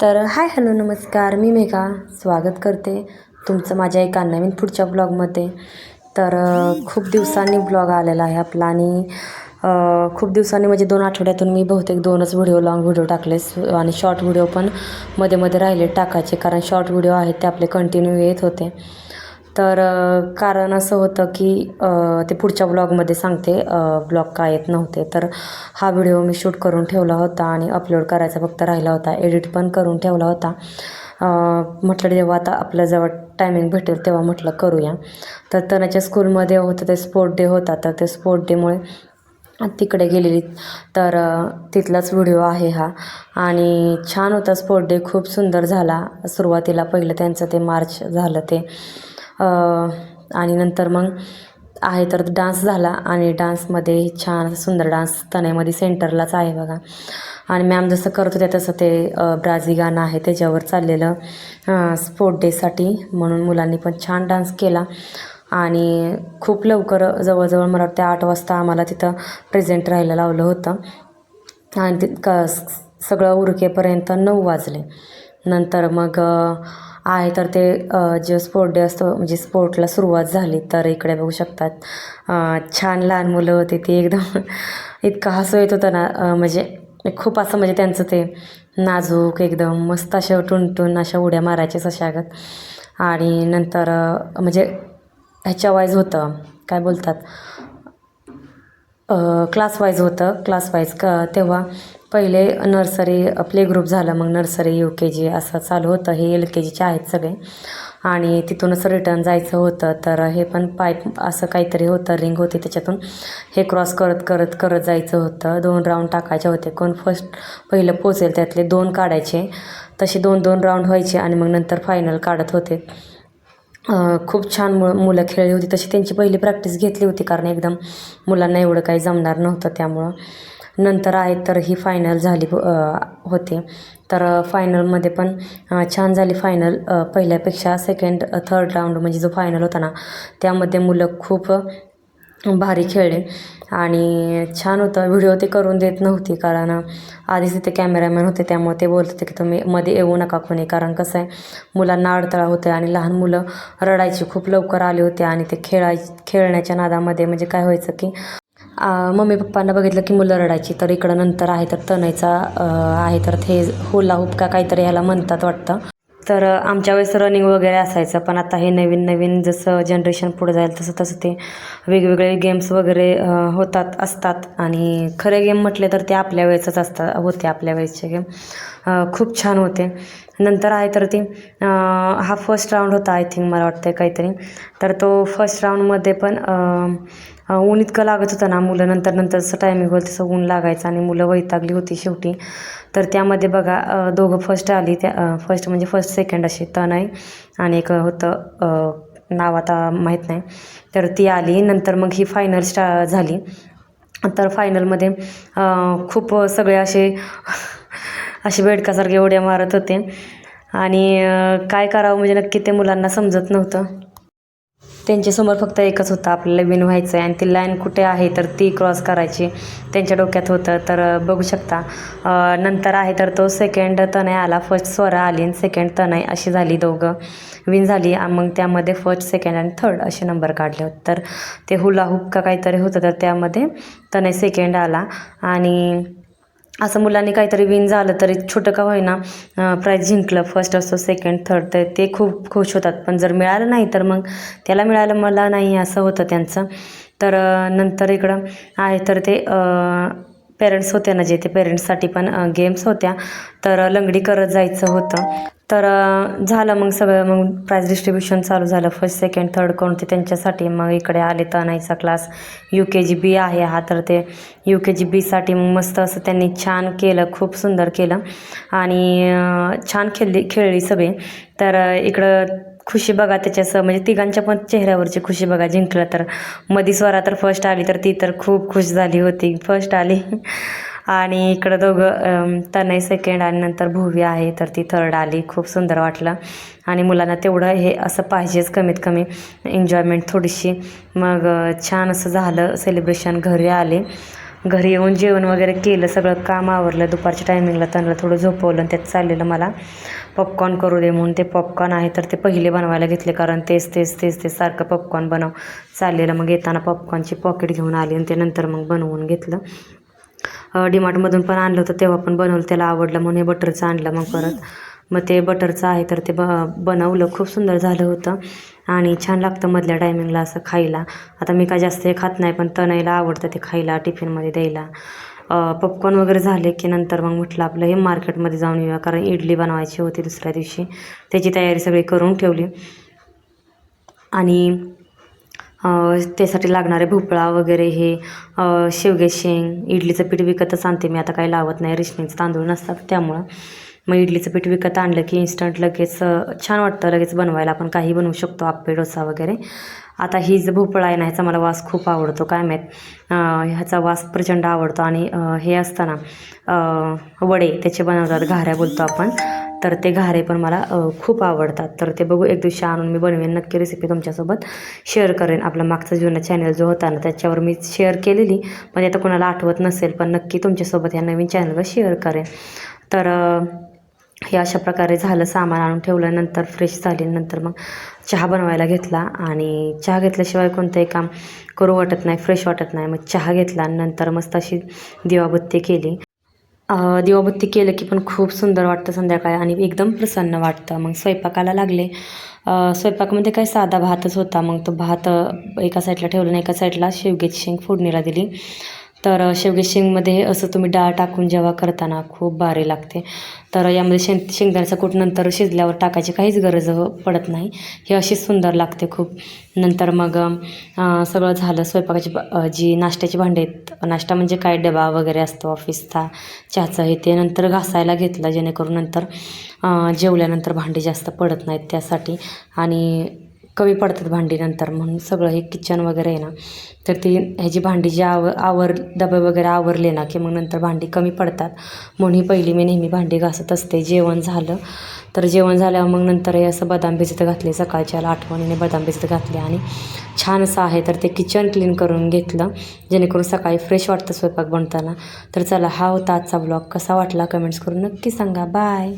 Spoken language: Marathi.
तर हाय हॅलो नमस्कार. मी मेघा. स्वागत करते तुमचं माझ्या एका नवीन पुढच्या ब्लॉगमध्ये. तर खूप दिवसांनी ब्लॉग आलेला आहे आपला आणि खूप दिवसांनी म्हणजे दोन आठवड्यातून मी बहुतेक दोनच व्हिडिओ लॉंग व्हिडिओ टाकले आणि शॉर्ट व्हिडिओ पण मध्ये मध्ये राहिले टाकायचे. कारण शॉर्ट व्हिडिओ आहेत ते आपले कंटिन्यू येत होते. तर कारण असं होतं की ते पुढच्या ब्लॉगमध्ये सांगते ब्लॉग काय येत नव्हते. तर हा व्हिडिओ मी शूट करून ठेवला होता आणि अपलोड करायचा फक्त राहिला होता. एडिट पण करून ठेवला होता. म्हटलं जेव्हा आता आपल्याजवळ टायमिंग भेटेल तेव्हा म्हटलं करूया. तर तनाच्या स्कूलमध्ये होतं ते स्पोर्ट डे होता. तर ते स्पोर्ट डेमुळे तिकडे गेलेली. तर तिथलाच व्हिडिओ आहे हा. आणि छान होता स्पोर्ट डे. खूप सुंदर झाला. सुरुवातीला पहिलं त्यांचं ते मार्च झालं ते. आणि नंतर मग आहे तर डान्स झाला आणि डान्समध्ये छान सुंदर डान्स तनयमध्ये सेंटरलाच आहे बघा. आणि मॅम जसं करत होत्या तसं ते ब्राझी गाणं आहे त्याच्यावर चाललेलं स्पोर्ट डेसाठी म्हणून मुलांनी पण छान डान्स केला. आणि खूप लवकर जवळजवळ मला वाटतं आठ वाजता आम्हाला तिथं प्रेझेंट राहायला लावलं होतं. आणि ते क सगळं उरकेपर्यंत नऊ वाजले. नंतर मग आहे तर ते जे स्पोर्ट डे असतो म्हणजे स्पोर्टला सुरुवात झाली तर इकडे बघू शकतात. छान लहान मुलं होती ती एकदम इतकं हसू येत होतं ना म्हणजे खूप असं म्हणजे त्यांचं ते नाजूक एकदम मस्त अशा टुनटून अशा उड्या मारायच्या सशागत आणि नंतर म्हणजे ह्याच्या वाईज होतं काय बोलतात क्लास वाईज होतं क्लास वाईज क तेव्हा पहिले नर्सरी प्ले ग्रुप झालं मग नर्सरी यू के जी असं चालू होतं. हे एल के जीचे आहेत सगळे. आणि तिथूनच रिटर्न जायचं होतं. तर हे पण पाईप असं काहीतरी होतं रिंग होती त्याच्यातून. हे क्रॉस करत करत करत जायचं होतं. दोन राऊंड टाकायचे होते. कोण फर्स्ट पहिलं पोचेल त्यातले दोन काढायचे. तसे दोन दोन राऊंड व्हायचे आणि मग नंतर फायनल काढत होते. खूप छान मु मुलं खेळली होती. तशी त्यांची पहिली प्रॅक्टिस घेतली होती कारण एकदम मुलांना एवढं काही जमणार नव्हतं त्यामुळं. नंतर आहे तर ही फायनल झाली होती. तर फायनलमध्ये पण छान झाली फायनल पहिल्यापेक्षा सेकंड थर्ड राऊंड म्हणजे जो फायनल होता ना त्यामध्ये मुलं खूप भारी खेळले. आणि छान होतं. व्हिडिओ ते करून देत नव्हती कारण आधीच तिथे कॅमेरामॅन होते त्यामुळे ते बोलत होते की तुम्ही मध्ये येऊ नका कोणी. कारण कसं आहे मुलांना अडथळा होते आणि लहान मुलं रडायची खूप लवकर आले होते आणि ते खेळाय खेळण्याच्या नादामध्ये म्हणजे काय व्हायचं की मम्मी पप्पांना बघितलं की मुलं रडायची तर इकडं नंतर आहे तर तनयचा आहे तर हे हुला हुपका काहीतरी ह्याला म्हणतात वाटतं. तर आमच्या वेळेस रनिंग वगैरे असायचं पण आता हे नवीन नवीन जसं जनरेशन पुढे जाईल तसं तसं ते वेगवेगळे गेम्स वगैरे होतात असतात. आणि खरे गेम म्हटले तर ते आपल्या वेळेसच असतात होते आपल्या वेळेसचे गेम खूप छान होते. नंतर आहे तर ती हा फर्स्ट राऊंड होता आय थिंक मला वाटतं काहीतरी. तर तो फर्स्ट राऊंडमध्ये पण ऊन इतकं लागत होतं ना मुलं नंतर नंतर जसं टायमिंग होईल तसं ऊन लागायचं आणि मुलं वैतागली होती शेवटी. तर त्यामध्ये बघा दोघं फर्स्ट आली. त्या फर्स्ट म्हणजे फर्स्ट सेकंड अशी तनय आणि एक होतं नाव आता माहीत नाही. तर ती आली. नंतर मग ही फायनल स्टा झाली. तर फायनलमध्ये खूप सगळे असे असे बेडकासारखे उड्या मारत होते. आणि काय करावं म्हणजे नक्की ते मुलांना समजत नव्हतं. त्यांच्यासमोर फक्त एकच होतं आपल्याला विन व्हायचं आहे आणि ती लाईन कुठे आहे तर ती क्रॉस करायची त्यांच्या डोक्यात होतं. तर बघू शकता नंतर आहे तर तो सेकंड तनय आला फर्स्ट स्वरा आली आणि सेकंड तनय अशी झाली दोघं. विन झाली मग त्यामध्ये फर्स्ट सेकंड आणि थर्ड असे नंबर काढले होते. तर ते हुलाहुप का काहीतरी होतं तर त्यामध्ये तनय सेकंड आला आणि असं मुलांनी काहीतरी विन झालं तरी छोटं का होईना प्राईज जिंकलं फर्स्ट असतो सेकंड थर्ड तर ते खूप खुश होतात. पण जर मिळालं नाही तर मग त्याला मिळालं मला नाही असं होतं त्यांचं. तर नंतर इकडं आहे तर ते पेरेंट्स होते ना जे ते पेरेंट्ससाठी पण गेम्स होत्या. तर लंगडी करत जायचं होतं. तर झालं मग सगळं मग प्राईज डिस्ट्रीब्युशन चालू झालं. फर्स्ट सेकंड थर्ड कोणते त्यांच्यासाठी मग इकडे आले तनाईचा class you K G B आहे हा तर ते यू के जी बीसाठी मग मस्त असं त्यांनी छान केलं खूप सुंदर केलं. आणि छान खेळली खेळली सगळी. तर इकडं खुशी बघा त्याच्यासं म्हणजे तिघांच्या पण चेहऱ्यावरची खुशी बघा जिंकलं तर. मधी स्वरा तर फर्स्ट आली तर ती तर खूप खुश झाली होती. फर्स्ट आली. आणि इकडं दोघं तनय सेकंड आणि नंतर भुवी आहे तर ती थर्ड आली. खूप सुंदर वाटलं. आणि मुलांना तेवढं हे असं पाहिजेच कमीत कमी एन्जॉयमेंट थोडीशी. मग छान असं झालं सेलिब्रेशन घरी आले. घरी येऊन जेवण वगैरे केलं. सगळं काम आवरलं. दुपारच्या टायमिंगला त्यांना थोडं झोपवलं आणि त्यात चाललेलं मला. पॉपकॉर्न करू दे म्हणून ते पॉपकॉर्न आहे तर ते पहिले बनवायला घेतले. कारण तेच तेच तेच ते सारखं पॉपकॉर्न बनव चाललेलं. मग येताना पॉपकॉर्नची पॉकेट घेऊन आली आणि ते नंतर मग बनवून घेतलं. डीमार्टमधून पण आणलं होतं तेव्हा पण बनवलं त्याला आवडलं म्हणून हे बटरचं आणलं मग परत. मग ते बटरचं आहे तर ते ब बनवलं खूप सुंदर झालं होतं. आणि छान लागतं मधल्या टायमिंगला असं खायला. आता मी काय जास्त हे खात नाही पण तनईला आवडतं ते खायला टिफिनमध्ये द्यायला. पॉपकॉर्न वगैरे झाले की नंतर मग म्हटलं आपलं हे मार्केटमध्ये जाऊन येऊया कारण इडली बनवायची होती दुसऱ्या दिवशी. त्याची तयारी सगळी करून ठेवली. आणि त्यासाठी लागणारे भोपळा वगैरे हे शेवगे शेंग इडलीचं पीठ विकतच आणते मी. आता काही लावत नाही रेशमींचं तांदूळ नसतात त्यामुळं. मग इडलीचं पीठ विकत आणलं की इन्स्टंट लगेच छान वाटतं लगेच बनवायला. आपण काही बनवू शकतो आप्पे डोसा वगैरे. आता ही जो भोपळा आहे ना ह्याचा मला वास खूप आवडतो. काय माहीत? ह्याचा वास प्रचंड आवडतो. आणि हे असताना वडे त्याचे बनवतात घाऱ्या बोलतो आपण. तर ते घारे पण मला खूप आवडतात. तर ते बघू एक दिवशी आणून मी बनवेन. नक्की रेसिपी तुमच्यासोबत शेअर करेन. आपला मागचा जुना चॅनल जो होता ना त्याच्यावर मी शेअर केलेली. पण आता कोणाला आठवत नसेल पण नक्की तुमच्यासोबत ह्या नवीन चॅनलवर शेअर करेन. तर हे अशा प्रकारे झालं. सामान आणून ठेवलं. नंतर फ्रेश झाली. नंतर मग चहा बनवायला घेतला. आणि चहा घेतल्याशिवाय कोणतंही काम करू वाटत नाही. फ्रेश वाटत नाही. मग चहा घेतला. नंतर मस्त अशी दिवाबत्ती केली. दिवाबत्ती केलं की पण खूप सुंदर वाटतं संध्याकाळी आणि एकदम प्रसन्न वाटतं. मग स्वयंपाकाला लागले. स्वयंपाकामध्ये काय साधा भातच होता. मग तो भात एका साईडला ठेवला आणि एका साईडला शेवग्याची शेंग फोडणीला दिली. तर शेवगे शेंगमध्ये असं तुम्ही डाळ टाकून जेव्हा करताना खूप भारी लागते. तर यामध्ये शेंग शेंगदाण्याचा कूट नंतर शिजल्यावर टाकायची काहीच गरज पडत नाही. हे अशीच सुंदर लागते खूप. नंतर मग सगळं झालं स्वयंपाकाची जी नाश्त्याची भांडी आहेत नाश्ता म्हणजे काय? डबा वगैरे असतो ऑफिसचा चहाचं हे ते नंतर घासायला घेतलं जेणेकरून नंतर जेवल्यानंतर भांडी जास्त पडत नाहीत त्यासाठी. आणि कमी पडतात भांडी नंतर म्हणून सगळं हे किचन वगैरे आहे ना तर ती ह्याची भांडी जी आव आवर डबे वगैरे आवरले ना की मग नंतर भांडी कमी पडतात. म्हणून ही पहिली मी नेहमी भांडी घासत असते. जेवण झालं तर जेवण झाल्यावर मग नंतर हे असं बदाम भिजत घातले सकाळच्या आठवणीने बदाम भिजत घातले आणि छान असं आहे. तर ते किचन क्लीन करून घेतलं जेणेकरून सकाळी फ्रेश वाटतं स्वयंपाक बनताना. तर चला हा होता आजचा ब्लॉग कसा वाटला कमेंट्स करून नक्की सांगा. बाय